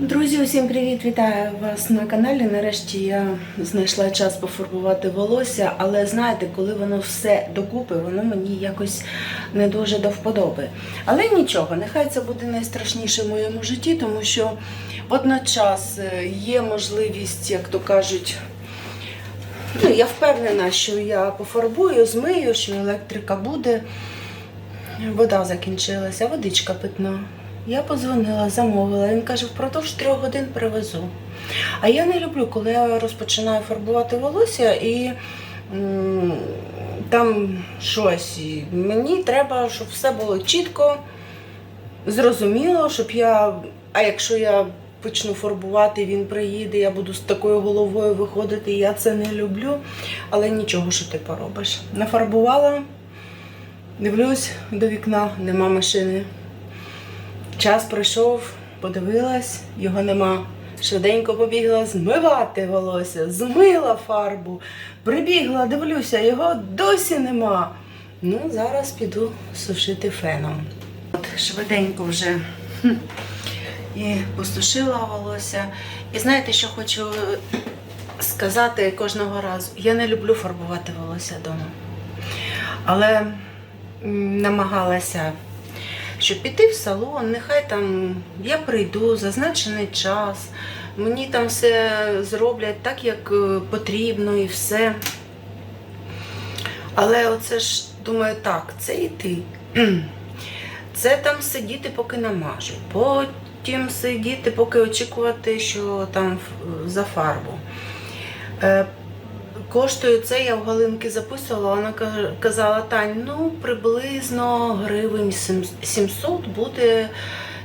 Друзі, усім привіт! Вітаю вас на каналі. Нарешті я знайшла час пофарбувати волосся, але знаєте, коли воно все докупи, воно мені якось не дуже до вподоби. Але нічого, нехай це буде найстрашніше в моєму житті, тому що водночас е, є можливість, як то кажуть, ну, я впевнена, що я пофарбую, змию, що електрика буде. Вода закінчилася, водичка питна. Я подзвонила, замовила. Він каже, впродовж трьох годин привезу. А я не люблю, коли я розпочинаю фарбувати волосся і там щось. Мені треба, щоб все було чітко, зрозуміло, щоб я. А якщо я почну фарбувати, він приїде, я буду з такою головою виходити, я це не люблю. Але нічого, що ти поробиш. Нафарбувала, дивлюсь до вікна, нема машини. Час пройшов, подивилась, його нема. Швиденько побігла змивати волосся, змила фарбу, прибігла, дивлюся, його досі нема. Ну, зараз піду сушити феном. От швиденько вже і посушила волосся. І знаєте, що хочу сказати кожного разу? Я не люблю фарбувати волосся вдома. Але намагалася щоб піти в салон, нехай там я прийду, зазначений час, мені там все зроблять так, як е, потрібно і все. Але оце ж думаю, так, це йти. Це там сидіти, поки намажуть. Потім сидіти, поки очікувати, що там за фарбу. Коштує це, я в Галинки записувала, вона казала, Тань, ну приблизно гривень 700 буде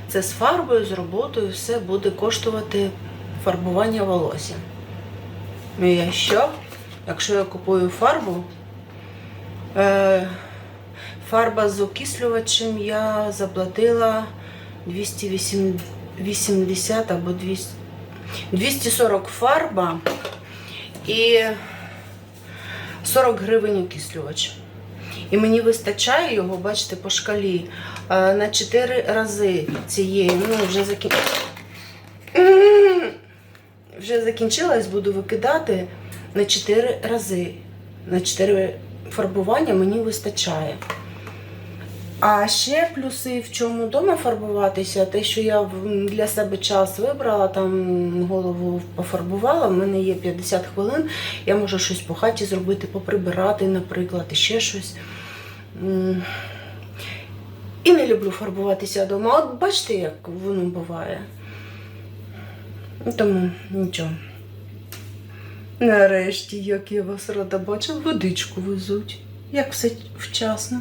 це з фарбою, з роботою, все буде коштувати фарбування волосся. І я що? Якщо я купую фарбу, е, фарба з окислювачем я заплатила 280 або 200, 240 фарба і 40 гривень окислювач. І мені вистачає його, бачите, по шкалі е, на 4 рази цієї. Ну, вже закін... Вже закінчилась, буду викидати на 4 рази. На 4 фарбування мені вистачає. А ще плюси в чому вдома фарбуватися, те, що я для себе час вибрала, там голову пофарбувала, в мене є 50 хвилин, я можу щось по хаті зробити, поприбирати, наприклад, і ще щось. І не люблю фарбуватися вдома. От бачите, як воно буває. Тому нічого. Нарешті, як я вас рада бачу, водичку везуть. Як все вчасно.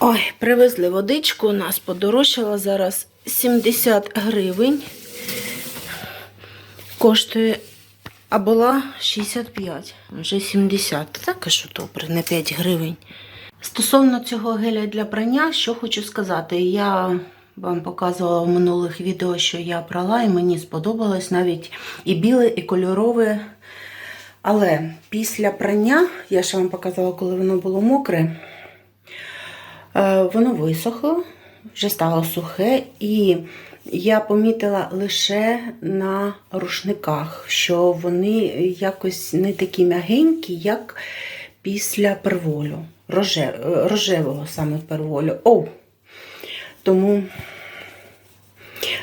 Ой, привезли водичку, у нас подорожчала зараз 70 гривень. Коштує, а була 65, вже 70. Так, що добре, не 5 гривень. Стосовно цього геля для прання, що хочу сказати, я вам показувала в минулих відео, що я прала, і мені сподобалось навіть і біле, і кольорове. Але після прання, я ж вам показала, коли воно було мокре, Воно висохло, вже стало сухе, і я помітила лише на рушниках, що вони якось не такі м'ягенькі, як після перволю, роже, рожевого саме перволю. О! Тому,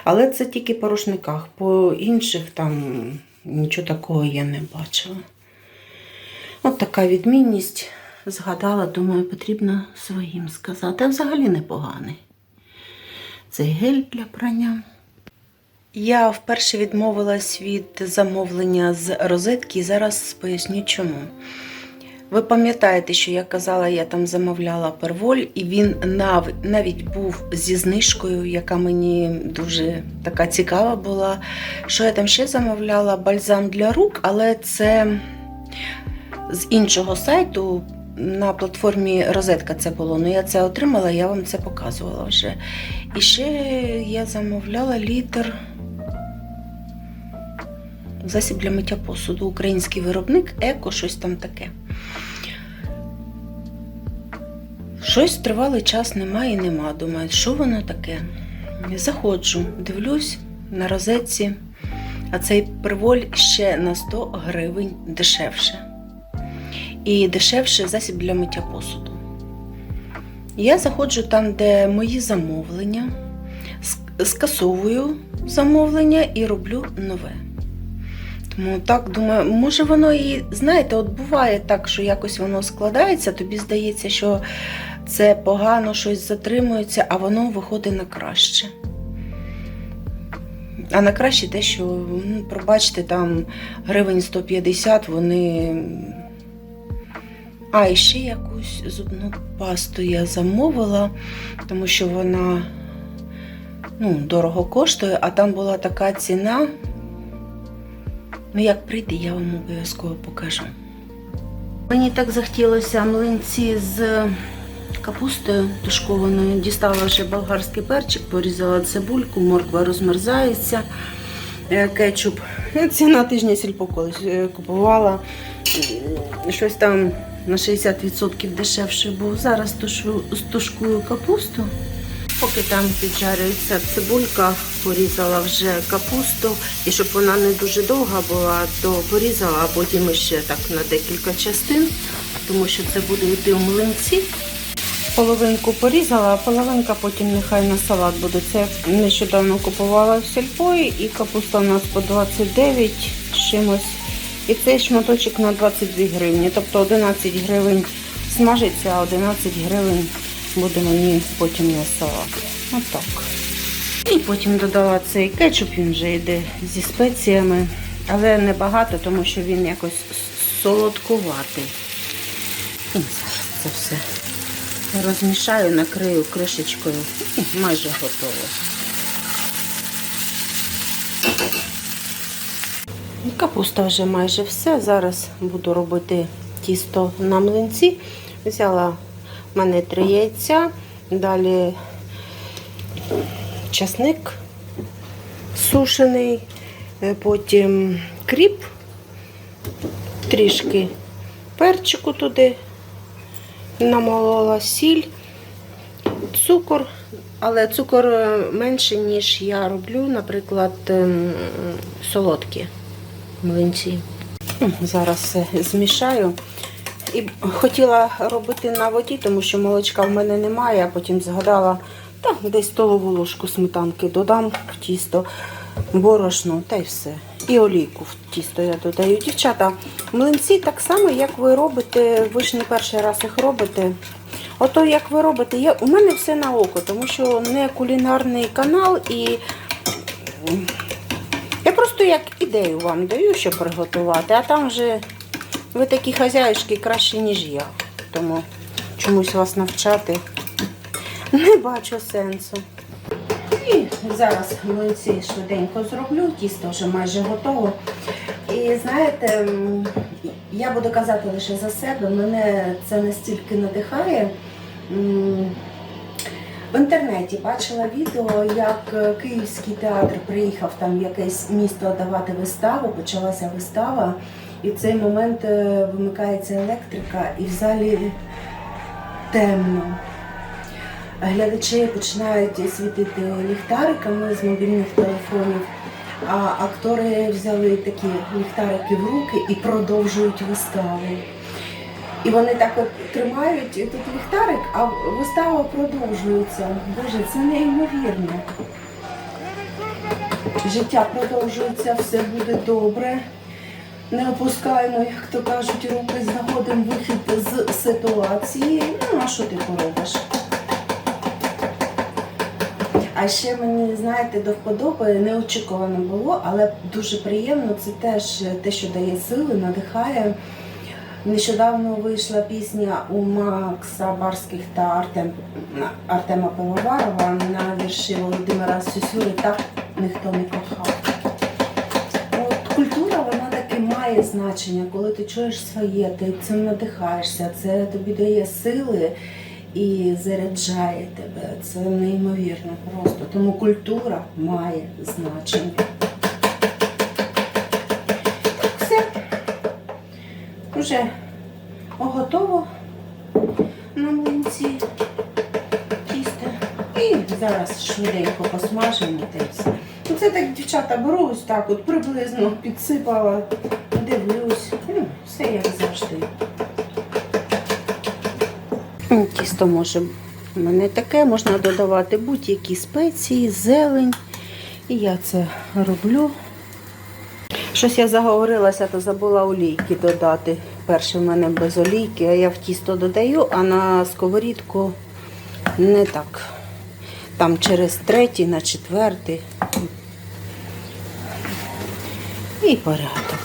але це тільки по рушниках, по інших там нічого такого я не бачила. От така відмінність. Згадала, думаю, потрібно своїм сказати. А взагалі непоганий. Цей гель для прання. Я вперше відмовилась від замовлення з розетки і зараз поясню чому. Ви пам'ятаєте, що я казала, я там замовляла перволь, і він нав- навіть був зі знижкою, яка мені дуже така цікава була. Що я там ще замовляла? Бальзам для рук, але це з іншого сайту. На платформі Розетка це було. Ну я це отримала, я вам це показувала вже. І ще я замовляла літр засіб для миття посуду. Український виробник, еко, щось там таке. Щось тривалий час немає і нема. Думаю, що воно таке? Заходжу, дивлюсь на розетці, а цей приволь ще на 100 гривень дешевше. І дешевше засіб для миття посуду. Я заходжу там, де мої замовлення, скасовую замовлення і роблю нове. Тому так думаю, може воно і, знаєте, от буває так, що якось воно складається, тобі здається, що це погано, щось затримується, а воно виходить на краще. А на краще те, що, ну, пробачте, там гривень 150, вони. А, і ще якусь зубну пасту я замовила, тому що вона ну, дорого коштує, а там була така ціна. Ну, як прийде, я вам обов'язково покажу. Мені так захотілося млинці з капустою тушкованою. Дістала вже болгарський перчик, порізала цибульку, морква розмерзається, е, кетчуп. Е, Ціна тижня сільпо колись е, купувала. Щось там на 60% дешевше був. Зараз тушу, тушкую капусту. Поки там піджарюється цибулька, порізала вже капусту. І щоб вона не дуже довга була, то порізала, а потім ще так на декілька частин, тому що це буде йти у млинці. Половинку порізала, а половинка потім нехай на салат буде. Це нещодавно купувала в сільпо, і капуста у нас по 29 з чимось. І цей шматочок на 22 гривні. Тобто 11 гривень смажиться, а 11 гривень буде мені потім на салат. Отак. І потім додала цей кетчуп, він вже йде зі спеціями, але не багато, тому що він якось солодкуватий. І зараз це все розмішаю, накрию кришечкою і майже готово. Капуста вже майже все. Зараз буду робити тісто на млинці. Взяла в мене три яйця, далі часник сушений, е, потім кріп, трішки перчику туди намолола сіль, цукор, але цукор е, менше, ніж я роблю, наприклад, ем, солодкі млинці. Зараз все змішаю. І хотіла робити на воді, тому що молочка в мене немає, а потім згадала, так, десь столову ложку сметанки додам в тісто, борошно та й все. І олійку в тісто я додаю. Дівчата, млинці так само, як ви робите, ви ж не перший раз їх робите. Ото як ви робите, я, у мене все на око, тому що не кулінарний канал і я просто як ідею вам даю, що приготувати, а там вже ви такі хазяюшки краще, ніж я. Тому чомусь вас навчати не бачу сенсу. І зараз млинці швиденько зроблю, тісто вже майже готово. І знаєте, я буду казати лише за себе, мене це настільки надихає. В інтернеті бачила відео, як е, Київський театр приїхав там в якесь місто давати виставу, почалася вистава, і в цей момент е, вимикається електрика, і в залі темно. Глядачі починають світити ліхтариками з мобільних телефонів, а актори взяли такі ліхтарики в руки і продовжують виставу. І вони так от тримають тут ліхтарик, а вистава продовжується. Боже, це неймовірно. Життя продовжується, все буде добре. Не опускаємо, як то кажуть, руки, знаходимо вихід з ситуації. Ну, а що ти поробиш? А ще мені, знаєте, до вподоби неочікувано було, але дуже приємно. Це теж те, що дає сили, надихає. Нещодавно вийшла пісня у Макса Барських та Артем, Артема Пивоварова на вірші Володимира Сюсюри Так ніхто не кохав. От культура вона таки має значення, коли ти чуєш своє, ти цим надихаєшся, це тобі дає сили і заряджає тебе. Це неймовірно просто. Тому культура має значення. Все. Вже готово на млинці тісто. І Зараз швиденько посмажимо й все. Ну, це так, дівчата, беру ось так, от приблизно підсипала, дивлюсь. Ну, все як завжди. Ну, Тісто може в мене таке, можна додавати будь-які спеції, зелень. І я це роблю. Щось я заговорилася, то забула олійки додати. Перший в мене без олійки, а я в тісто додаю, а на сковорідку не так. Там через третій на четвертий. І порядок.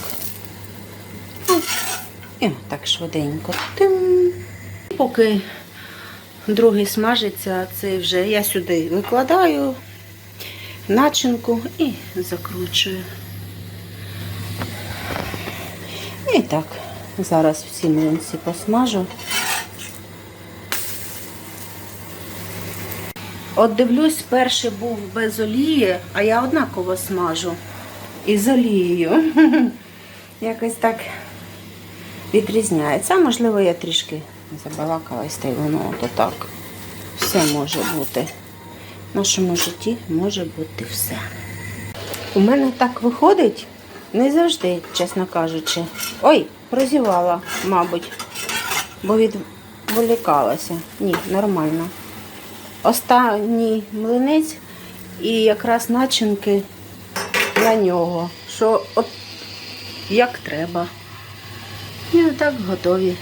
І так швиденько. Тим. Поки другий смажиться, цей вже я сюди викладаю начинку і закручую. І так, зараз всі млинці посмажу. От дивлюсь, перший був без олії, а я однаково смажу. І з олією. Якось так відрізняється. А можливо, я трішки забалакалась, та й воно то так. Все може бути. В нашому житті може бути все. У мене так виходить не завжди, чесно кажучи. Ой, прозівала, мабуть, бо відволікалася. Ні, нормально. Останній млинець і якраз начинки на нього. Що от як треба. І отак готові.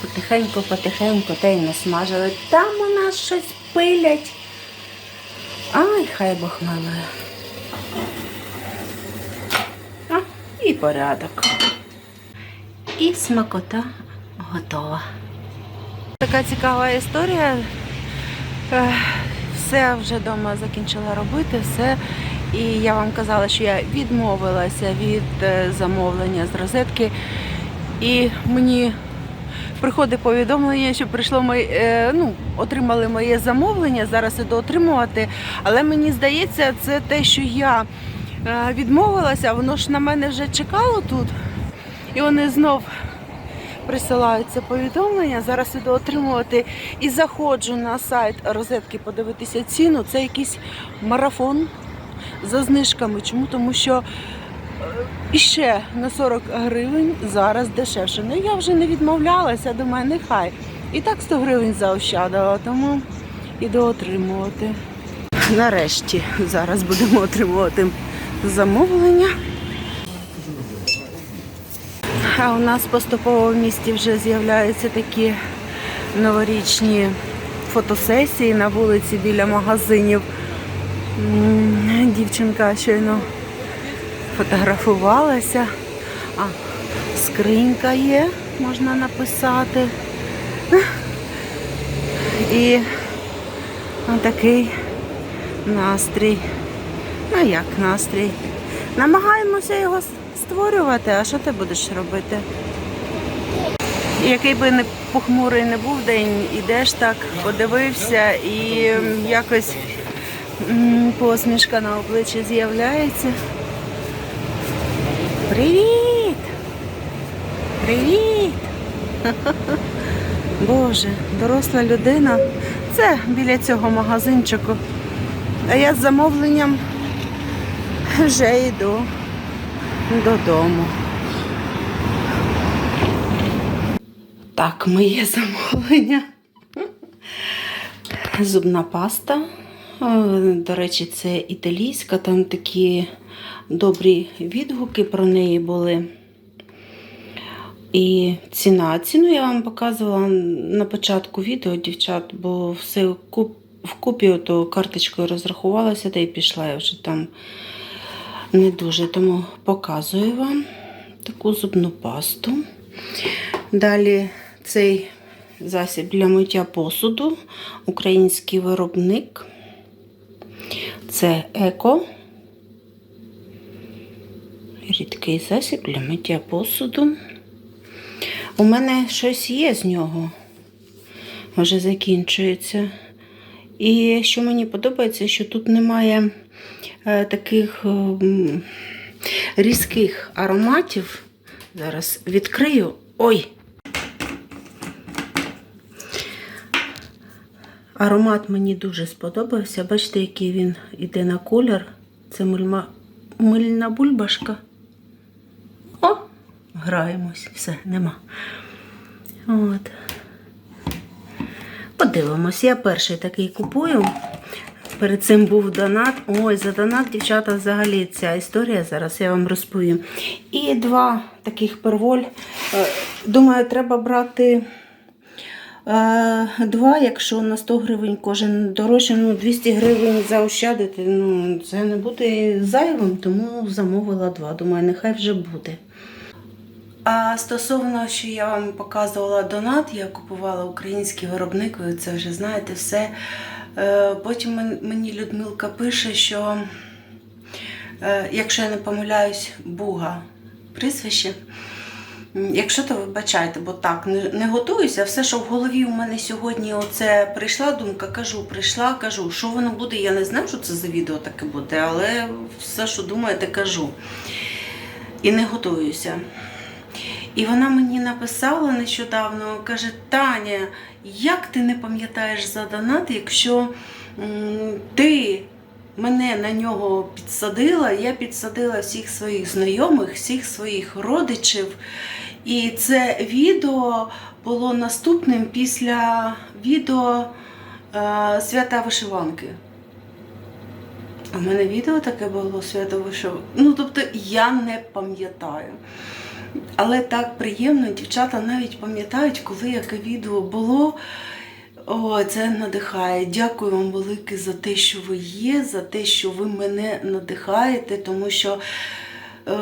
Потихеньку, потихеньку та й насмажили. Там у нас щось пилять. Ай, хай Бог. А, і порядок. І смакота готова. Така цікава історія. Все вже вдома закінчила робити, все. І я вам казала, що я відмовилася від е, замовлення з розетки. І мені приходить повідомлення, що прийшло моє, е, ну, отримали моє замовлення, зараз іду отримувати. Але мені здається, це те, що я е, відмовилася, воно ж на мене вже чекало тут. І вони знов присилають це повідомлення. Зараз іду отримувати і заходжу на сайт розетки подивитися ціну. Це якийсь марафон за знижками. Чому? Тому що е, іще на 40 гривень зараз дешевше. Ну я вже не відмовлялася, думаю, нехай. І так 100 гривень заощадила, тому іду отримувати. Нарешті зараз будемо отримувати замовлення. А у нас поступово в місті вже з'являються такі новорічні фотосесії на вулиці біля магазинів. Дівчинка щойно фотографувалася. А, скринька є, можна написати. І такий настрій. Ну як настрій? Намагаємося його створювати, а що ти будеш робити? Який би не похмурий не був день, ідеш так, подивився і якось посмішка на обличчі з'являється. Привіт! Привіт! Боже, доросла людина. Це біля цього магазинчику. А я з замовленням вже йду додому. Так, моє замовлення. Зубна паста. Е, До речі, це італійська, там такі добрі відгуки про неї були. І ціна. Ціну я вам показувала на початку відео, дівчат, бо все вкупі то карточкою розрахувалася та й пішла я вже там не дуже. Тому показую вам таку зубну пасту. Далі цей засіб для миття посуду, український виробник. Це еко. Рідкий засіб для миття посуду. У мене щось є з нього. Вже закінчується. І що мені подобається, що тут немає таких ем, різких ароматів. Зараз відкрию. Ой! Аромат мені дуже сподобався. Бачите, який він іде на колір. Це мильма... мильна бульбашка. О, граємось, все, нема. От. Подивимось, я перший такий купую. Перед цим був донат. Ой, за донат, дівчата, взагалі ця історія зараз я вам розповім. І два таких перволь. Е, Думаю, треба брати е, два, якщо на 100 гривень кожен дорожче, ну 200 гривень заощадити. Ну, це не буде зайвим, тому замовила два. Думаю, нехай вже буде. А стосовно, що я вам показувала донат, я купувала український виробник, ви це вже знаєте все. Е, Потім мені Людмилка пише, що, е, якщо я не помиляюсь, Буга прізвище. Якщо то вибачайте, бо так не, готуюся. Все, що в голові у мене сьогодні, оце прийшла думка, кажу, прийшла, кажу, що воно буде, я не знаю, що це за відео таке буде, але все, що думаєте, кажу. І не готуюся. І вона мені написала нещодавно, каже: Таня, як ти не пам'ятаєш за донат, якщо ти мене на нього підсадила, я підсадила всіх своїх знайомих, всіх своїх родичів. І це відео було наступним після відео е, свята вишиванки. У мене відео таке було свято вишиванки. Ну, тобто я не пам'ятаю. Але так приємно, дівчата навіть пам'ятають, коли яке відео було. О, це надихає. Дякую вам велике за те, що ви є, за те, що ви мене надихаєте, тому що е,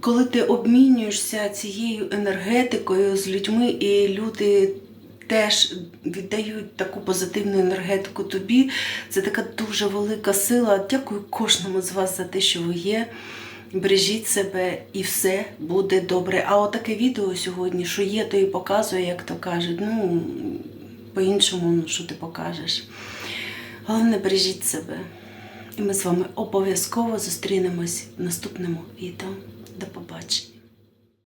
коли ти обмінюєшся цією енергетикою з людьми, і люди теж віддають таку позитивну енергетику тобі, це така дуже велика сила. Дякую кожному з вас за те, що ви є. Бережіть себе і все буде добре. А отаке відео сьогодні, що є, то і показує, як то кажуть. Ну, по-іншому, ну, що ти покажеш. Головне, бережіть себе. І ми з вами обов'язково зустрінемось в наступному відео. До побачення.